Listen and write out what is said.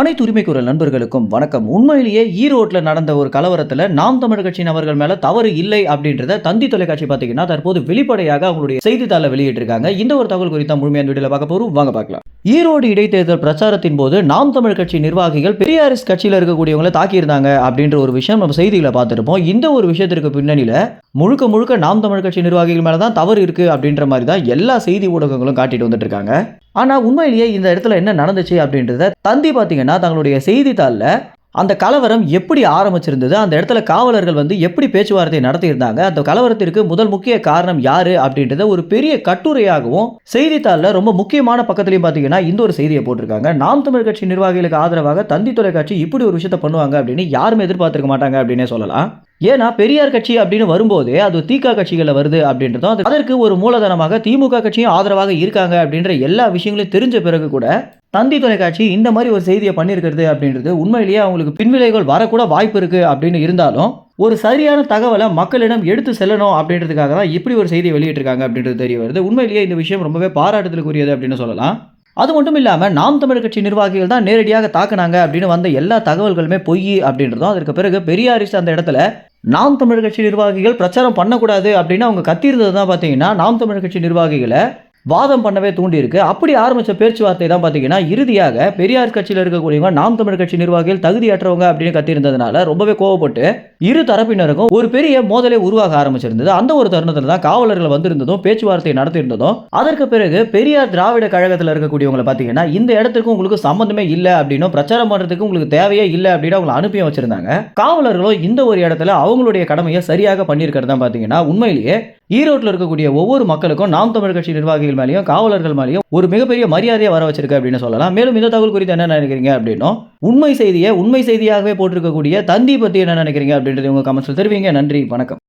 அனைத்து உரிமைக்குரல் நண்பர்களுக்கும் வணக்கம். உண்மையிலேயே ஈரோட்டில் நடந்த ஒரு கலவரத்தில் நாம் தமிழ் கட்சியின் அவர்கள் மேலே தவறு இல்லை அப்படின்றத தந்தி தொலைக்காட்சி பார்த்தீங்கன்னா தற்போது வெளிப்படையாக அவங்களுடைய செய்தித்தாளை வெளியிட்டிருக்காங்க. இந்த ஒரு தகவல் குறித்த முழுமையான வீடியோல பார்க்க போகிறோம் வாங்க பார்க்கலாம். ஈரோடு இடைத்தேர்தல் பிரச்சாரத்தின் போது நாம் தமிழ் கட்சி நிர்வாகிகள் பெரியாரிஸ் கட்சியில் இருக்கக்கூடியவங்களை தாக்கியிருந்தாங்க அப்படின்ற ஒரு விஷயம் நம்ம செய்திகளை பார்த்துருப்போம். இந்த ஒரு விஷயத்திற்கு பின்னணியில் முழுக்க முழுக்க நாம் தமிழ் கட்சி நிர்வாகிகள் மேலே தான் தவறு இருக்குது அப்படின்ற மாதிரி தான் எல்லா செய்தி ஊடகங்களும் காட்டிட்டு வந்துட்டு இருக்காங்க. ஆனால் உண்மையிலேயே இந்த இடத்துல என்ன நடந்துச்சு அப்படின்றத தந்தி பார்த்தீங்கன்னா தங்களுடைய செய்தித்தாளில் அந்த கலவரம் எப்படி ஆரம்பிச்சிருந்தது அந்த இடத்துல காவலர்கள் வந்து எப்படி பேச்சுவார்த்தை நடத்தியிருந்தாங்க அந்த கலவரத்திற்கு முதல் முக்கிய காரணம் யாரு அப்படின்றத ஒரு பெரிய கட்டுரையாகவும் செய்தித்தாளில் ரொம்ப முக்கியமான பக்கத்துலையும் பார்த்தீங்கன்னா இந்த ஒரு செய்தியை போட்டிருக்காங்க. நாம் தமிழ் கட்சி நிர்வாகிகளுக்கு ஆதரவாக தந்தி தொலைக்காட்சி இப்படி ஒரு விஷயத்த பண்ணுவாங்க அப்படின்னு யாருமே எதிர்பார்த்திருக்க மாட்டாங்க அப்படின்னே சொல்லலாம். ஏன்னா பெரியார் கட்சி அப்படின்னு வரும்போதே அது திக கட்சிகளில் வருது அப்படின்றதும் அது- அதற்கு ஒரு மூலதனமாக திமுக கட்சியும் ஆதரவாக இருக்காங்க அப்படின்ற எல்லா விஷயங்களையும் தெரிஞ்ச பிறகு கூட தந்தி தொலைக்காட்சி இந்த மாதிரி ஒரு செய்தியை பண்ணியிருக்கிறது அப்படின்றது உண்மையிலேயே அவங்களுக்கு பின்விளைவுகள் வரக்கூட வாய்ப்பு இருக்குது அப்படின்னு இருந்தாலும் ஒரு சரியான தகவலை மக்களிடம் எடுத்து செல்லணும் அப்படின்றதுக்காக தான் இப்படி ஒரு செய்தியை வெளியிட்டிருக்காங்க அப்படின்றது தெரிய வருது. உண்மையிலேயே இந்த விஷயம் ரொம்பவே பாராட்டுதலுக்குரியது அப்படின்னு சொல்லலாம். அது மட்டும் இல்லாமல் நாம் தமிழர் கட்சி நிர்வாகிகள் தான் நேரடியாக தாக்குனாங்க அப்படின்னு வந்த எல்லா தகவல்களுமே பொய் அப்படின்றதும் அதற்கு பிறகு பெரியாரிஸ்ட் அந்த இடத்துல நாம் தமிழர் கட்சி நிர்வாகிகள் பிரச்சாரம் பண்ணக்கூடாது அப்படின்னு அவங்க கத்தியிருந்தது தான் பார்த்தீங்கன்னா நாம் தமிழர் கட்சி நிர்வாகிகளை வாதம் பண்ணவே தூண்டியிருக்கு. அப்படி ஆரம்பித்த பேச்சுவார்த்தை தான் பார்த்தீங்கன்னா இறுதியாக பெரியார் கட்சியில் இருக்கக்கூடியவங்க நாம் தமிழ் கட்சி நிர்வாகிகள் தகுதியற்றவங்க அப்படின்னு கத்தியிருந்ததுனால ரொம்பவே கோவப்பட்டு இரு தரப்பினருக்கும் ஒரு பெரிய மோதலை உருவாக ஆரம்பிச்சிருந்தது. அந்த ஒரு தருணத்தில் தான் காவலர்கள் வந்திருந்ததும் பேச்சுவார்த்தை நடத்தியிருந்ததும். அதற்கு பிறகு பெரியார் திராவிட கழகத்தில் இருக்கக்கூடியவங்களை பார்த்தீங்கன்னா இந்த இடத்துக்கு உங்களுக்கு சம்மந்தமே இல்லை அப்படின்னும் பிரச்சாரம் பண்ணுறதுக்கு உங்களுக்கு தேவையே இல்லை அப்படின்னு அவங்களை அனுப்பி வச்சிருந்தாங்க. காவலர்களும் இந்த ஒரு இடத்துல அவங்களுடைய கடமையை சரியாக பண்ணியிருக்கிறது தான் பார்த்தீங்கன்னா உண்மையிலேயே ஈரோட்டில் இருக்கக்கூடிய ஒவ்வொரு மக்களுக்கும் நாம் தமிழ் கட்சி நிர்வாகிகள் மேலேயும் காவலர்கள் மேலேயும் ஒரு மிகப்பெரிய மரியாதையை வர வச்சிருக்கு அப்படின்னு சொல்லலாம். மேலும் இந்த தகவல் குறித்து என்ன நினைக்கிறீங்க அப்படின்னா உண்மை செய்தியை உண்மை செய்தியாகவே போட்டிருக்கக்கூடிய தந்தி பற்றி என்ன நினைக்கிறீங்க அப்படின்றது உங்கள் கமெண்ட்ஸில் தெரிவிங்க. நன்றி வணக்கம்.